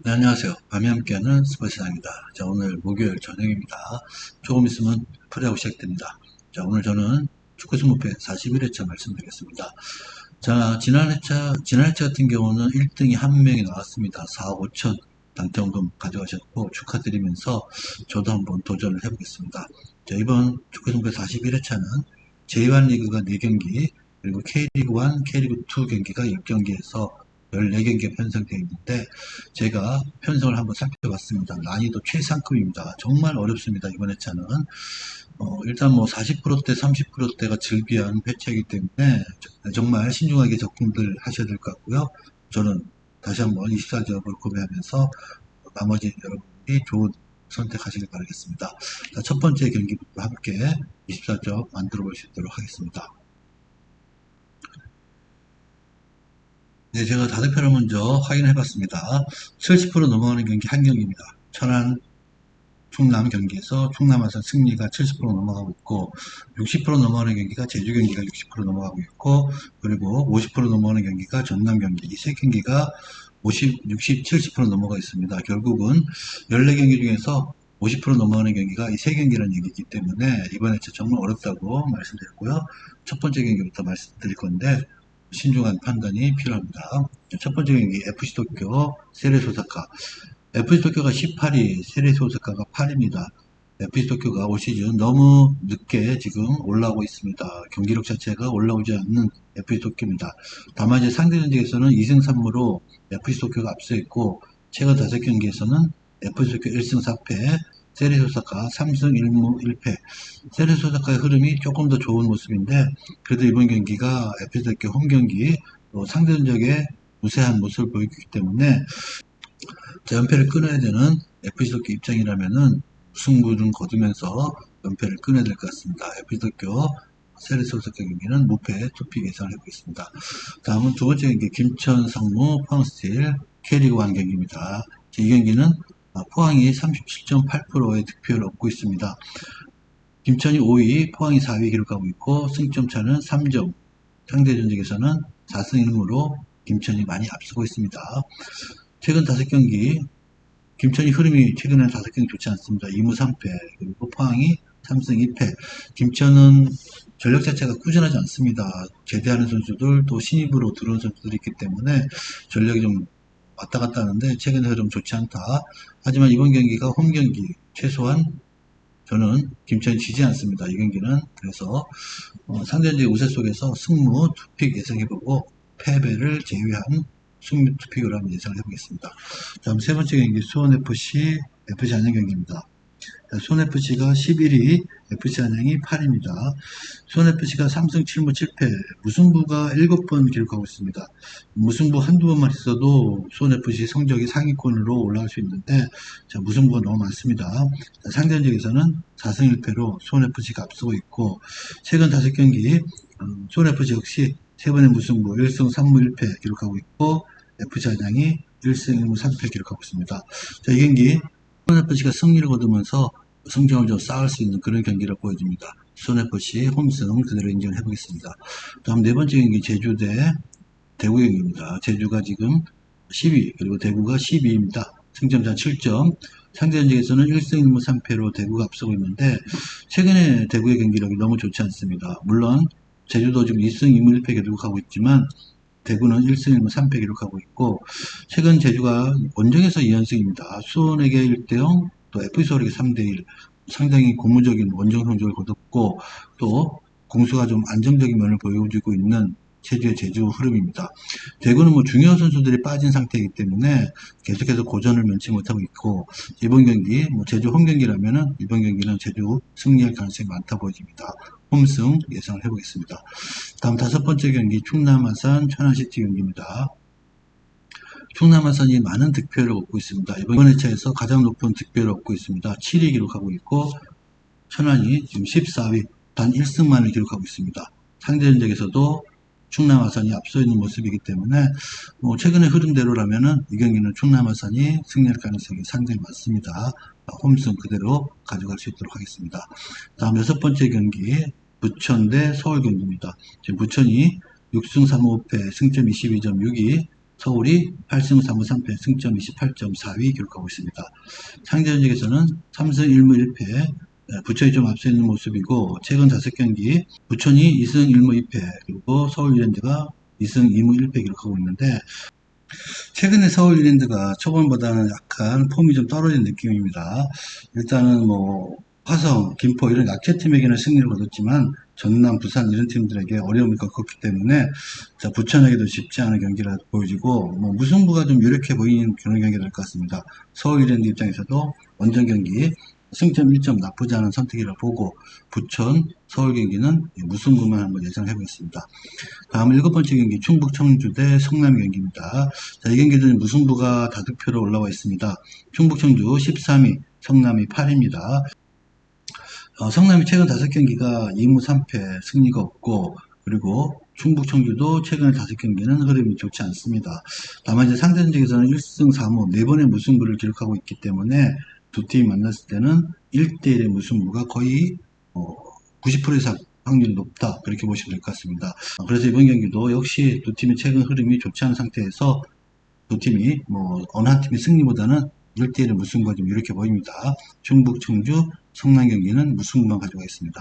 네, 안녕하세요. 밤에 함께하는 스포츠장입니다. 자, 오늘 목요일 저녁입니다. 조금 있으면 프레하고 시작됩니다. 자, 오늘 저는 축구 승부패 41회차 말씀드리겠습니다. 자, 지난 회차, 지난 회차 같은 경우는 1등이 한 명이 나왔습니다. 4억 5천 당첨금 가져가셨고 축하드리면서 저도 한번 도전을 해보겠습니다. 자, 이번 축구 승부패 41회차는 J1 리그가 4경기, 그리고 K리그 1, K리그 2 경기가 10경기에서 14경기가 편성되어 있는데 제가 편성을 한번 살펴봤습니다. 난이도 최상급입니다. 정말 어렵습니다. 이번 회차는 어, 일단 뭐 40%대 30%대가 즐비한 회차이기 때문에 정말 신중하게 접근들 하셔야 될 것 같고요. 저는 다시 한번 24점을 구매하면서 나머지 여러분이 좋은 선택하시길 바라겠습니다. 자, 첫 번째 경기부터 함께 24점 만들어 볼 수 있도록 하겠습니다. 네, 제가 다섯 표를 먼저 확인해 봤습니다. 70% 넘어가는 경기 한 경기입니다. 천안 충남 경기에서 충남 아산 승리가 70% 넘어가고 있고 60% 넘어가는 경기가 제주 경기가 60% 넘어가고 있고 그리고 50% 넘어가는 경기가 전남 경기 이 세 경기가 50, 60, 70% 넘어가 있습니다. 결국은 14경기 중에서 50% 넘어가는 경기가 이 세 경기라는 얘기이기 때문에 이번에 정말 어렵다고 말씀드렸고요. 첫 번째 경기부터 말씀드릴 건데 신중한 판단이 필요합니다. 첫 번째 경기 FC 도쿄 세레소 사카 FC 도쿄가 18위, 세레소 사카가 8위입니다. FC 도쿄가 올 시즌 너무 늦게 지금 올라오고 있습니다. 경기력 자체가 올라오지 않는 FC 도쿄입니다. 다만 이제 상대 전적에서는 2승 3무로 FC 도쿄가 앞서 있고 최근 5경기에서는 FC 도쿄 1승 4패, 세레소사카 3승 1무 1패. 세레소사카의 흐름이 조금 더 좋은 모습인데 그래도 이번 경기가 에피소드 홈 경기 상대적에 우세한 모습을 보이기 때문에 연패를 끊어야 되는 에피소드 입장이라면은 승부를 거두면서 연패를 끊어야 될 것 같습니다. 에피소드 세레소사카 경기는 무패 투픽 예상을 해보겠습니다. 다음은 두 번째 경기 김천 상무 포항스틸 캐리그완 경기입니다. 이 경기는 아, 포항이 37.8%의 득표를 얻고 있습니다. 김천이 5위, 포항이 4위 기록하고 있고 승점 차는 3점. 상대 전적에서는 4승 1무로 김천이 많이 앞서고 있습니다. 최근 5경기 김천이 흐름이 최근에 5경기 좋지 않습니다. 2무 3패 그리고 포항이 3승 2패 김천은 전력 자체가 꾸준하지 않습니다. 제대하는 선수들 또 신입으로 들어온 선수들이 있기 때문에 전력이 좀 왔다 갔다 하는데 최근의 흐름 좋지 않다. 하지만 이번 경기가 홈 경기 최소한 저는 김천이 지지 않습니다. 이 경기는 그래서 어, 상대적인 우세 속에서 승무 투픽 예상해보고 패배를 제외한 승무 투픽으로 한번 예상을 해보겠습니다. 다음 세 번째 경기 수원FC FC 안양 경기입니다. 손FC가 11위, FC 안양이 8위입니다. 손FC가 3승 7무 7패, 무승부가 7번 기록하고 있습니다. 무승부 한두 번만 있어도 손FC 성적이 상위권으로 올라갈 수 있는데, 자, 무승부가 너무 많습니다. 상대적에서는 4승 1패로 손FC가 앞서고 있고, 최근 5경기, 음, 손FC 역시 3번의 무승부 1승 3무 1패 기록하고 있고, FC 안양이 1승 1무 3패 기록하고 있습니다. 자, 이 경기 손해프시가 승리를 거두면서 성적을 좀 쌓을 수 있는 그런 경기를 보여줍니다. 손해프시 홈승 그대로 인정을 해보겠습니다. 다음 네 번째 경기 제주 대 대구 경기입니다. 제주가 지금 10위 그리고 대구가 12위입니다. 승점차 7점 상대 전적에서는 1승 1무 3패로 대구가 앞서고 있는데 최근에 대구의 경기력이 너무 좋지 않습니다. 물론 제주도 지금 2승 2무 1패 기록하고 있지만 대구는 1승 1무 3패 기록하고 있고 최근 제주가 원정에서 2연승입니다. 수원에게 1대0 또 FC서울에게 3대1 상당히 고무적인 원정 성적을 거뒀고 또 공수가 좀 안정적인 면을 보여주고 있는 제주의 제주 흐름입니다. 대구는 뭐 중요한 선수들이 빠진 상태이기 때문에 계속해서 고전을 면치 못하고 있고 이번 경기 뭐 제주 홈 경기라면은 이번 경기는 제주 승리할 가능성이 많다 보여집니다. 홈승 예상을 해보겠습니다. 다음 다섯 번째 경기 충남 아산 천안시티 경기입니다. 충남 아산이 많은 득표를 얻고 있습니다. 이번 회차에서 가장 높은 득표를 얻고 있습니다. 7위 기록하고 있고 천안이 지금 14위 단 1승만을 기록하고 있습니다. 상대 전적에서도 충남 아산이 앞서 있는 모습이기 때문에 뭐 최근의 흐름대로라면은 이 경기는 충남 아산이 승리할 가능성이 상당히 많습니다. 홈승 그대로 가져갈 수 있도록 하겠습니다. 다음 여섯 번째 경기 부천 대 서울 경기입니다. 지금 부천이 6승 3무 5패 승점 22.6이 서울이 8승 3무 3패 승점 28.4위 기록하고 있습니다. 상대 전적에서는 3승 1무 1패 부천이 좀 앞서 있는 모습이고 최근 5경기 부천이 2승 1무 2패 그리고 서울 유랜드가 2승 2무 1패 기록하고 있는데 최근에 서울 유랜드가 초반보다는 약간 폼이 좀 떨어진 느낌입니다. 일단은 뭐 화성, 김포 이런 약체 팀에게는 승리를 거뒀지만 전남, 부산 이런 팀들에게 어려움을 겪었기 때문에 자, 부천에게도 쉽지 않은 경기라 보여지고 뭐 무승부가 좀 유력해 보이는 그런 경기가 될 것 같습니다. 서울 유랜드 입장에서도 원정 경기 승점 1점 나쁘지 않은 선택이라 보고 부천, 서울 경기는 무승부만 한번 예상해 보겠습니다. 다음 일곱 번째 경기 충북 청주 대 성남 경기입니다. 자, 이 경기는 무승부가 다득표로 올라와 있습니다. 충북 청주 13위, 성남이 8위입니다. 어, 성남이 최근 5경기가 2무 3패 승리가 없고 그리고 충북 청주도 최근 5경기는 흐름이 좋지 않습니다. 다만 이제 상대 전적에서는 1승 3무 4번의 무승부를 기록하고 있기 때문에 두 팀이 만났을 때는 1대1의 무승부가 거의 90% 이상 확률이 높다 그렇게 보시면 될 것 같습니다. 어, 그래서 이번 경기도 역시 두 팀의 최근 흐름이 좋지 않은 상태에서 두 팀이 뭐 어느 한 팀의 승리보다는 1대1의 무승부가 좀 이렇게 보입니다. 충북, 청주, 성남 경기는 무승부만 가져가겠습니다.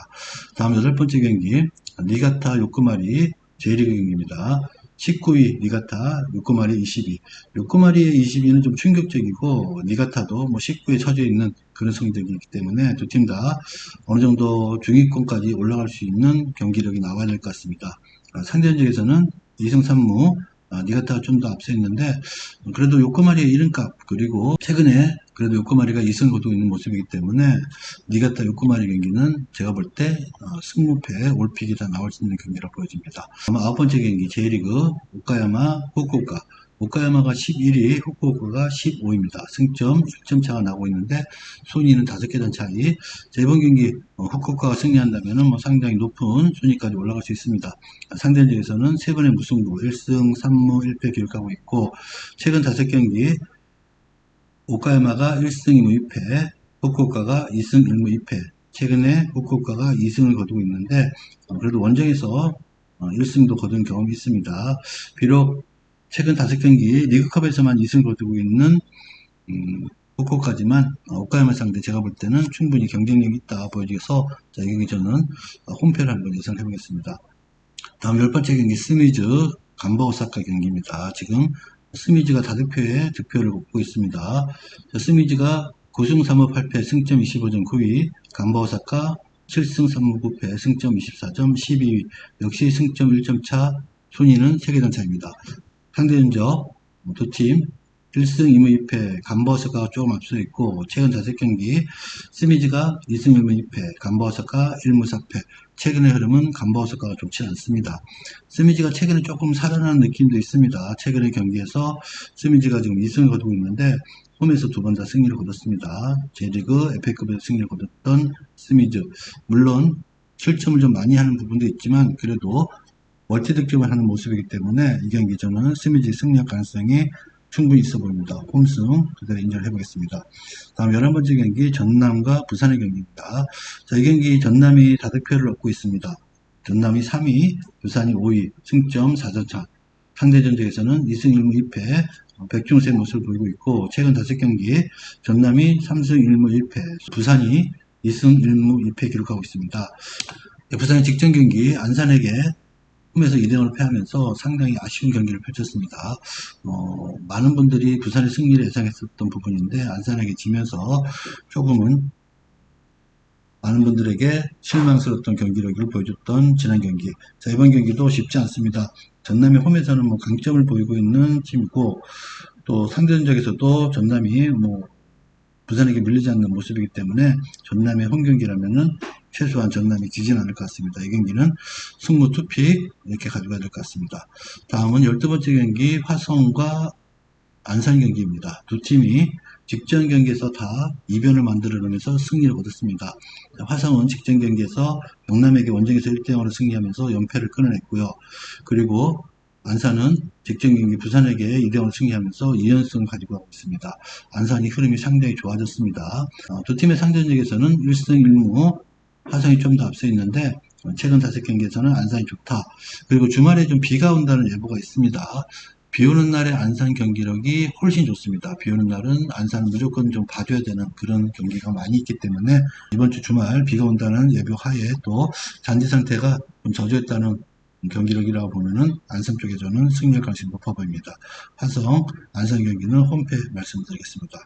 다음 여덟 번째 경기 니가타 요코마리 J리그 경기입니다. 19위 니가타 요코마리 22 요코마리의 22는 좀 충격적이고 니가타도 뭐 19위에 처져 있는 그런 성적이기 때문에 두 팀 다 어느 정도 중위권까지 올라갈 수 있는 경기력이 나와야 될 것 같습니다. 아, 상대전적에서는 2승 3무 아, 니가타가 좀 더 앞서 있는데 그래도 요코마리의 이름값 그리고 최근에 그래도 요코마리가 2승 거두고 있는 모습이기 때문에 니가타 요코마리 경기는 제가 볼때 어, 승무패 올픽이 다 나올 수 있는 경기라 보여집니다. 아마 아홉 번째 경기 J리그 오카야마 후쿠오카 오카야마가 11위, 후쿠오카가 15위입니다. 승점 1점 차가 나고 있는데 순위는 5계단 차이. 자, 이번 경기 어, 후쿠오카가 승리한다면 뭐 상당히 높은 순위까지 올라갈 수 있습니다. 상대전적에서는 세 번의 무승부 1승 3무 1패 기록하고 있고 최근 5경기 오카야마가 1승 2무 2패, 후쿠오카가 2승 1무 2패. 최근에 후쿠오카가 2승을 거두고 있는데 어, 그래도 원정에서 1승도 거둔 경험이 있습니다. 비록 최근 5경기 리그컵에서만 2승 거두고 있는 음, 후쿠오카지만 어, 오카야마 상대 제가 볼 때는 충분히 경쟁력이 있다 보여져서 자, 여기 저는 어, 홈패를 한번 예상해 보겠습니다. 다음 열 번째 경기 스미즈 간바 오사카 경기입니다. 지금 스미즈가 다득표에 득표를 얻고 있습니다. 자, 스미즈가 9승 3무 8패 승점 25점 9위 간바 오사카 7승 3무 9패 승점 24점 12위 역시 승점 1점 차 순위는 3계단 차입니다. 상대전적 두 팀 1승 2무 2패 간버스가 조금 앞서 있고 최근 5경기 스미즈가 2승 1무 2패 간버스가 1무 4패 최근의 흐름은 간버스가 좋지 않습니다. 스미즈가 최근에 조금 살아나는 느낌도 있습니다. 최근의 경기에서 스미즈가 지금 2승을 거두고 있는데 홈에서 두 번 다 승리를 거뒀습니다. J리그 FA컵에서 승리를 거뒀던 스미즈 물론 실점을 좀 많이 하는 부분도 있지만 그래도 멀티 득점을 하는 모습이기 때문에 이 경기 저는 스미지 승리할 가능성이 충분히 있어 보입니다. 홈승 그대로 인정을 해보겠습니다. 다음 11번째 경기 전남과 부산의 경기입니다. 자, 이 경기 전남이 다득표를 얻고 있습니다. 전남이 3위, 부산이 5위, 승점 4점차. 상대 전적에서는 2승 1무 2패, 백중세 모습을 보이고 있고 최근 5경기 전남이 3승 1무 1패, 부산이 2승 1무 2패 기록하고 있습니다. 부산의 직전 경기 안산에게 홈에서 2대0을 패하면서 상당히 아쉬운 경기를 펼쳤습니다. 어, 많은 분들이 부산의 승리를 예상했었던 부분인데 안산에게 지면서 조금은 많은 분들에게 실망스러웠던 경기력을 보여줬던 지난 경기. 자, 이번 경기도 쉽지 않습니다. 전남이 홈에서는 뭐 강점을 보이고 있는 팀이고 또 상대전적에서도 전남이 뭐 부산에게 밀리지 않는 모습이기 때문에 전남의 홈 경기라면은 최소한 전남이 지진 않을 것 같습니다. 이 경기는 승무 투픽 이렇게 가져가야 될 것 같습니다. 다음은 12번째 경기 화성과 안산 경기입니다. 두 팀이 직전 경기에서 다 이변을 만들어내면서 승리를 거뒀습니다. 화성은 직전 경기에서 영남에게 원정에서 1대0으로 승리하면서 연패를 끊어냈고요. 그리고 안산은 직전 경기 부산에게 2대0으로 승리하면서 2연승을 가지고 가고 있습니다. 안산이 흐름이 상당히 좋아졌습니다. 어, 두 팀의 상대전적에서는 1승 1무 화성이 좀 더 앞서 있는데 최근 다섯 경기에서는 안산이 좋다. 그리고 주말에 좀 비가 온다는 예보가 있습니다. 비 오는 날의 안산 경기력이 훨씬 좋습니다. 비 오는 날은 안산을 무조건 좀 봐줘야 되는 그런 경기가 많이 있기 때문에 이번 주 주말 비가 온다는 예보 하에 또 잔디 상태가 좀 젖어있다는 경기력이라고 보면은 안산 쪽에 저는 승리할 가능성이 높아 보입니다. 화성 안산 경기는 홈페 말씀드리겠습니다.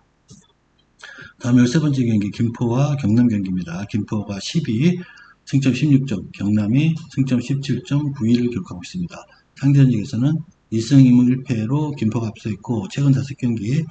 다음 13번째 경기 김포와 경남 경기입니다. 김포가 12, 승점 16점, 경남이 승점 17.91을 기록하고 있습니다. 상대 전적에서는 2승 2무 1패로 김포가 앞서 있고 최근 5경기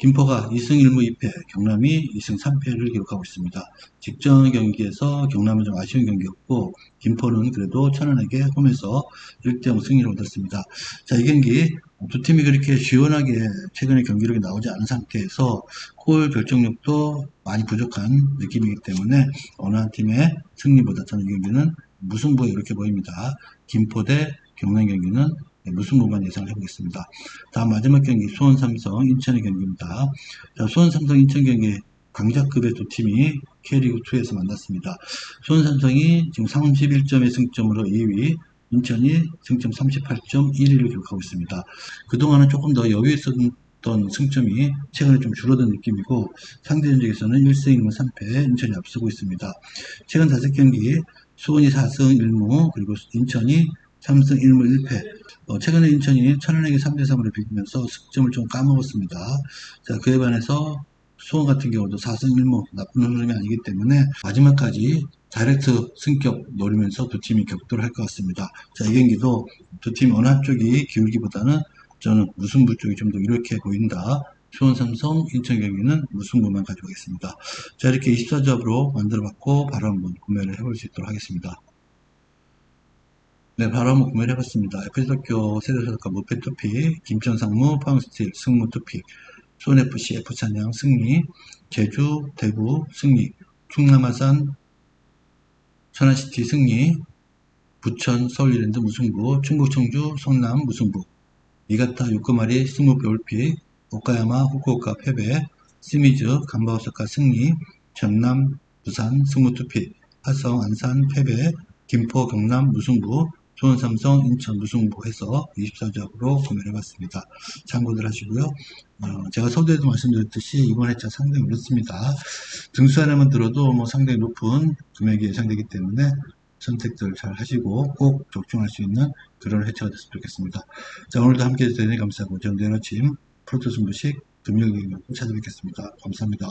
김포가 2승 1무 2패, 경남이 2승 3패를 기록하고 있습니다. 직전 경기에서 경남은 좀 아쉬운 경기였고 김포는 그래도 천안에게 홈에서 1대0 승리를 얻었습니다. 자, 이 경기 두 팀이 그렇게 시원하게 최근에 경기력이 나오지 않은 상태에서 골 결정력도 많이 부족한 느낌이기 때문에 어느 한 팀의 승리보다 저는 이 경기는 무승부에 이렇게 보입니다. 김포 대 경남 경기는 무승부만 예상을 해보겠습니다. 다음 마지막 경기 수원 삼성 인천의 경기입니다. 자, 수원 삼성 인천 경기 강자급의 두 팀이 K리그2에서 만났습니다. 수원 삼성이 지금 31점의 승점으로 2위, 인천이 승점 38.1을 기록하고 있습니다. 그동안은 조금 더 여유 있었던 승점이 최근에 좀 줄어든 느낌이고 상대 전적에서는 1승 1무 3패 인천이 앞서고 있습니다. 최근 5경기 수원이 4승 1무 그리고 인천이 3승 1무 1패 어, 최근에 인천이 천안에게 3대3으로 비기면서 승점을 좀 까먹었습니다. 자, 그에 반해서 수원 같은 경우도 4승 1무 나쁜 흐름이 아니기 때문에 마지막까지 다이렉트 승격 노리면서 두 팀이 격돌을 할것 같습니다. 자, 이 경기도 두 팀 어느 한쪽이 기울기보다는 저는 무승부 쪽이 좀 더 이렇게 보인다. 수원 삼성 인천 경기는 무승부만 가져가겠습니다. 자, 이렇게 24접으로 만들어 봤고 바로 한번 구매를 해볼 수 있도록 하겠습니다. 네, 바로 한번 구매를 해봤습니다. FC학교 세대사과 무패투피, 김천상무, 파운스틸, 승무투피, 수원FC, F찬양 승리, 제주, 대구 승리, 충남아산, 천안시티 승리, 부천, 서울이랜드 무승부, 충북, 청주, 성남 무승부, 이가타, 요코마리, 승무배 올픽, 오카야마, 후쿠오카 패배, 시미즈, 간바오사카 승리, 전남, 부산 승무투피, 화성, 안산 패배, 김포, 경남 무승부, 수원 삼성 인천 무승부 해서 24적으로 구매를 해봤습니다. 참고들 하시고요. 어, 제가 서두에도 말씀드렸듯이 이번 회차 상당히 어렵습니다. 등수 하나만 들어도 뭐 상당히 높은 금액이 예상되기 때문에 선택들 잘 하시고 꼭 적중할 수 있는 그런 회차가 됐으면 좋겠습니다. 자 오늘도 함께 해주셔서 감사하고 저는 내일 아침 프로토 승부식 금요일 찾아뵙겠습니다. 감사합니다.